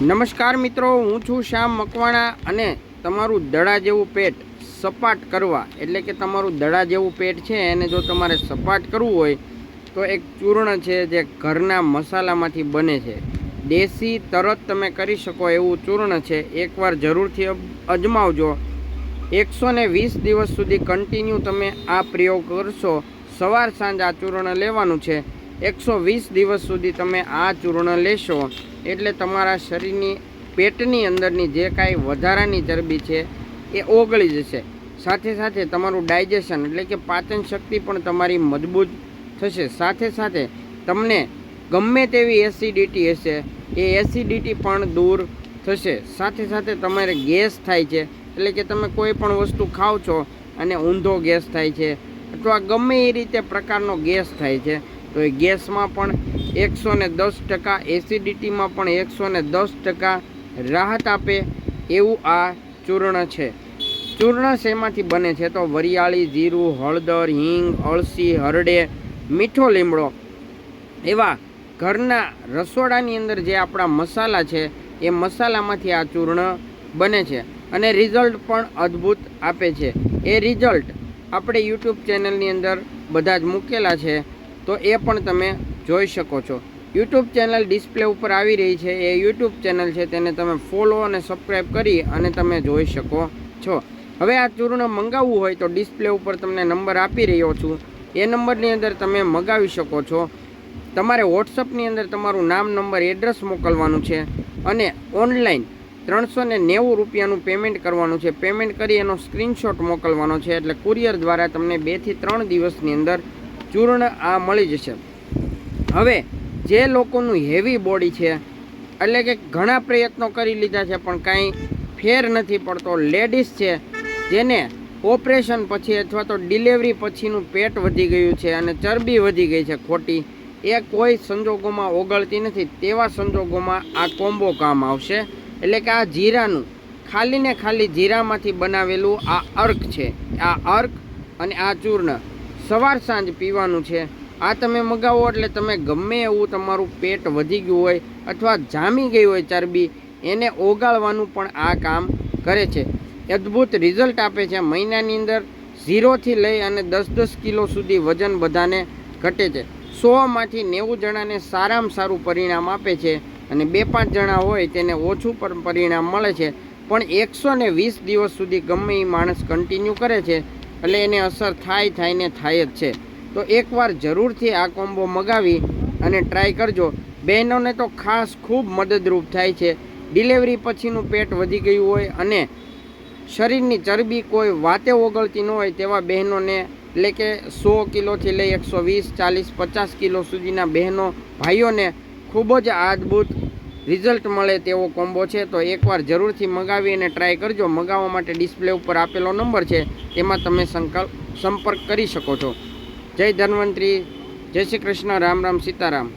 નમસ્કાર મિત્રો, હું છું શ્યામ મકવાણા અને તમારું દડા જેવું પેટ સપાટ કરવા, એટલે કે તમારું દડા જેવું પેટ છે એને જો તમારે સપાટ કરવું હોય, તો એક ચૂર્ણ છે જે ઘરના મસાલામાંથી બને છે. દેશી તરત તમે કરી શકો એવું ચૂર્ણ છે. એકવાર જરૂરથી અજમાવજો. એકસો ને વીસ દિવસ સુધી કન્ટિન્યુ તમે આ પ્રયોગ કરશો. સવાર સાંજ આ ચૂર્ણ લેવાનું છે. એકસો વીસ દિવસ સુધી તમે આ ચૂર્ણ લેશો, એટલે તમારા શરીરની પેટની અંદરની જે કાંઈ વધારાની ચરબી છે, એ ઓગળી જશે. સાથે સાથે તમારું ડાયજેશન, એટલે કે પાચન શક્તિ પણ તમારી મજબૂત થશે. સાથે સાથે તમને ગમે તેવી એસિડિટી હશે, એ એસિડિટી પણ દૂર થશે. સાથે સાથે તમારે ગેસ થાય છે, એટલે કે તમે કોઈ પણ વસ્તુ ખાઓ છો અને ઊંધો ગેસ થાય છે, અથવા ગમે એ રીતે પ્રકારનો ગેસ થાય છે તો એ ગેસમાં પણ એકસો ને દસ ટકા, એસિડિટીમાં પણ એકસો ને દસ ટકા રાહત આપે એવું આ ચૂર્ણ છે. ચૂર્ણ શેમાંથી બને છે? તો વરિયાળી, જીરું, હળદર, હિંગ, અળસી, હરડે, મીઠો લીમડો. એવા ઘરના રસોડાની અંદર જે આપણા મસાલા છે, એ મસાલામાંથી આ ચૂર્ણ બને છે અને રિઝલ્ટ પણ અદ્ભુત આપે છે. એ રિઝલ્ટ આપણે યુટ્યુબ ચેનલની અંદર બધા જ મૂકેલા છે. તો એ પણ તમે જોઈ શકો છો. યુટ્યુબ ચેનલ ડિસ્પ્લે ઉપર આવી રહી છે. એ યુટ્યુબ ચેનલ છે, તેને તમે ફોલો અને સબસ્ક્રાઈબ કરી અને તમે જોઈ શકો છો. હવે આ ચૂર્ણ મંગાવવું હોય તો ડિસ્પ્લે ઉપર તમને નંબર આપી રહ્યો છું. એ નંબરની અંદર તમે મગાવી શકો છો. તમારે વોટ્સઅપની અંદર તમારું નામ, નંબર એડ્રેસ મોકલવાનું છે અને ઓનલાઈન ત્રણસો ને નેવું રૂપિયાનું પેમેન્ટ કરવાનું છે. પેમેન્ટ કરી એનો સ્ક્રીનશોટ મોકલવાનો છે. એટલે કુરિયર દ્વારા તમને બેથી ત્રણ દિવસની અંદર ચૂર્ણ આ મળી જશે. હવે જે લોકોનું હેવી બોડી છે, એટલે કે ઘણા પ્રયત્નો કરી લીધા છે, પણ કાંઈ ફેર નથી પડતો. લેડીઝ છે, જેને ઓપરેશન પછી અથવા તો ડિલિવરી પછીનું પેટ વધી ગયું છે અને ચરબી વધી ગઈ છે ખોટી, એ કોઈ સંજોગોમાં ઓગળતી નથી. તેવા સંજોગોમાં આ કોમ્બો કામ આવશે. એટલે કે આ જીરાનું ખાલી ને ખાલી જીરામાંથી બનાવેલું આ અર્ક છે. આ અર્ક અને આ ચૂર્ણ. સવાર સાંજ પીવાનું છે. આ તમે મગાવો એટલે તમે ગમે એવું તમારું પેટ વધી ગયું હોય અથવા જામી ગઈ હોય ચરબી, એને ઓગાળવાનું પણ આ કામ કરે છે. અદ્ભુત રિઝલ્ટ આપે છે મહિનાની અંદર ઝીરોથી લઈ અને દસ દસ કિલો સુધી વજન બધાને ઘટે છે. સોમાંથી નેવું જણાને સારામાં સારું પરિણામ આપે છે અને બે પાંચ જણા હોય તેને ઓછું પણ પરિણામ મળે છે. પણ એકસો વીસ દિવસ સુધી ગમે એ માણસ કન્ટિન્યુ કરે છે. એટલે એને અસર થાય થાય ને થાય જ છે. તો એકવાર જરૂરથી આ કોમ્બો મગાવી અને ટ્રાય કરજો. બહેનોને તો ખાસ ખૂબ મદદરૂપ થાય છે. ડિલિવરી પછીનું પેટ વધી ગયું હોય અને શરીરની ચરબી કોઈ વાતે ઓગળતી ન હોય તેવા બહેનોને, એટલે કે સો કિલોથી લઈ એકસો વીસ, ચાલીસ, પચાસ કિલો સુધીના બહેનો, ભાઈઓને ખૂબ જ અદ્ભુત રિઝલ્ટ મળે તેવો કોમ્બો છે, તો એકવાર જરૂરથી મગાવી અને ટ્રાય કરજો. મગાવવા માટે ડિસ્પ્લે ઉપર આપેલો નંબર છે, તેમાં તમે સંકલ્પ સંપર્ક કરી શકો છો. જય ધન્વંતરી, જય શ્રી કૃષ્ણ, રામ રામ સીતારામ.